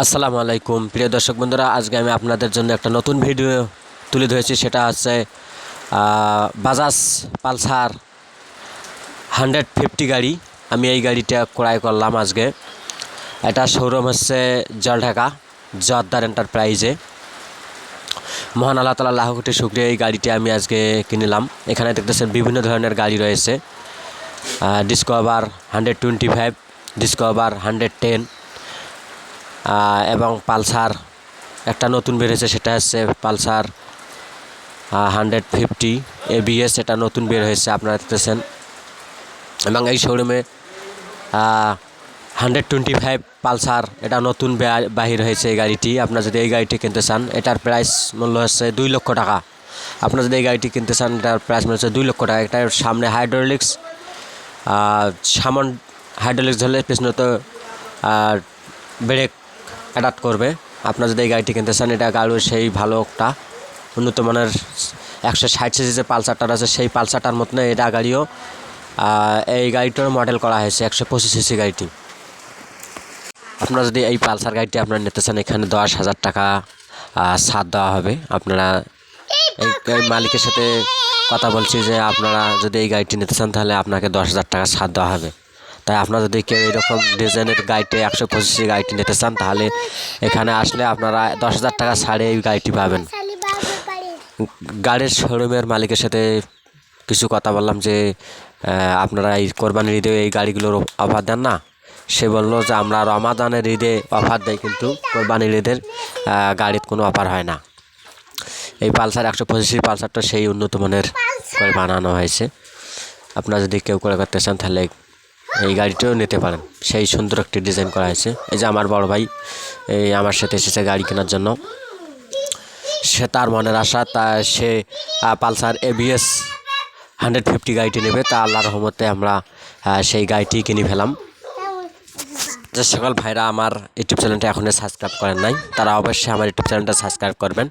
আসসালামু আলাইকুম। প্রিয় দর্শক বন্ধুরা, আজকে আমি আপনাদের জন্য একটা নতুন ভিডিও তুলে ধরেছি। সেটা হচ্ছে বাজাজ পালসার হান্ড্রেড ফিফটি গাড়ি। আমি এই গাড়িটা ক্রয় করলাম আজকে। এটা শোরুম হচ্ছে জলঢাকা জর্দার এন্টারপ্রাইজে। মহান আল্লাহ তালা কোটি শুক্রিয়া এই গাড়িটি আমি আজকে কিনলাম। এখানে দেখতেছেন বিভিন্ন ধরনের গাড়ি রয়েছে। Discover hundred twenty five Discover hundred ten এবং পালসার, একটা নতুন বেরিয়েছে, সেটা হচ্ছে পালসার হান্ড্রেড ফিফটি এবিএস এটা নতুন বের হয়েছে, আপনারা দেখতেছেন। এবং এই শোরুমে হান্ড্রেড টোয়েন্টি ফাইভ পালসার, এটা নতুন বাহির হয়েছে এই গাড়িটি। আপনারা যদি এই গাড়িটি কিনতে চান, এটার প্রাইস মূল্য হচ্ছে দুই লক্ষ টাকা। আপনারা যদি এই গাড়িটি কিনতে চান, এটার প্রাইস মূল্য হচ্ছে দুই লক্ষ টাকা। এটার সামনে হাইড্রোলিক্স সামন হাইড্রোলিক্স ধরলে পেছনে তো ব্রেক অ্যাডাপ্ট করবে। আপনারা যদি এই গাড়িটি কিনতে চান, এটা গাড়ির সেই ভালো একটা উন্নত মানের একশো ষাট সিসি যে পালসারটার আছে, সেই পালসারটার মতন এটা গাড়িও এই গাড়িটার মডেল করা হয়েছে, একশো পঁচিশ সিসি গাড়িটি। আপনারা যদি এই পালসার গাড়িটি আপনারা নিতে চান, এখানে দশ হাজার টাকা ছাড় দেওয়া হবে। আপনারা এই মালিকের সাথে কথা বলছি যে, আপনারা যদি এই গাড়িটি নিতে চান, তাহলে আপনাকে দশ হাজার টাকা ছাড় দেওয়া হবে। তাই আপনারা যদি কেউ এরকম ডিজাইনের গাড়িটি একশো পঁচিশি গাড়িটি নিতে চান, তাহলে এখানে আসলে আপনারা দশ হাজার টাকা ছাড়ে এই গাড়িটি পাবেন। গাড়ির শোরুমের মালিকের সাথে কিছু কথা বললাম যে আপনারা এই কোরবানির ঈদে এই গাড়িগুলোর অফার দেন না? সে বলল যে, আমরা রমাদানের ঈদে অফার দেয় কিন্তু কোরবানির ঈদের গাড়ির কোনো অফার হয় না। এই পালসার একশো পঁচিশি পালসারটা সেই উন্নত মানের করে বানানো হয়েছে। আপনারা যদি কেউ করে করতে চান, তাহলে এই গাড়িটাও নিতে পারেন। সেই সুন্দর একটি ডিজাইন করা হয়েছে। এই যে আমার বড় ভাই, এই আমার সাথে এসেছে গাড়ি কেনার জন্য। সে তার মনের আশা, তা সে পালসার এবিএস হান্ড্রেড ফিফটি গাড়িটি নেবে। তা আল্লাহ রহমতে আমরা সেই গাড়িটি কিনে ফেলাম। যে সকল ভাইরা আমার ইউটিউব চ্যানেলটা এখনও সাবস্ক্রাইব করেন নাই, তারা অবশ্যই আমার ইউটিউব চ্যানেলটা সাবস্ক্রাইব করবেন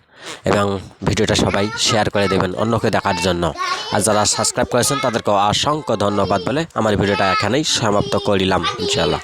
এবং ভিডিওটা সবাই শেয়ার করে দেবেন অন্যকে দেখার জন্য। আর যারা সাবস্ক্রাইব করেছেন তাদেরকে অসংখ্য ধন্যবাদ বলে আমার ভিডিওটা এখানেই সমাপ্ত করিলাম, ইনশাআল্লাহ।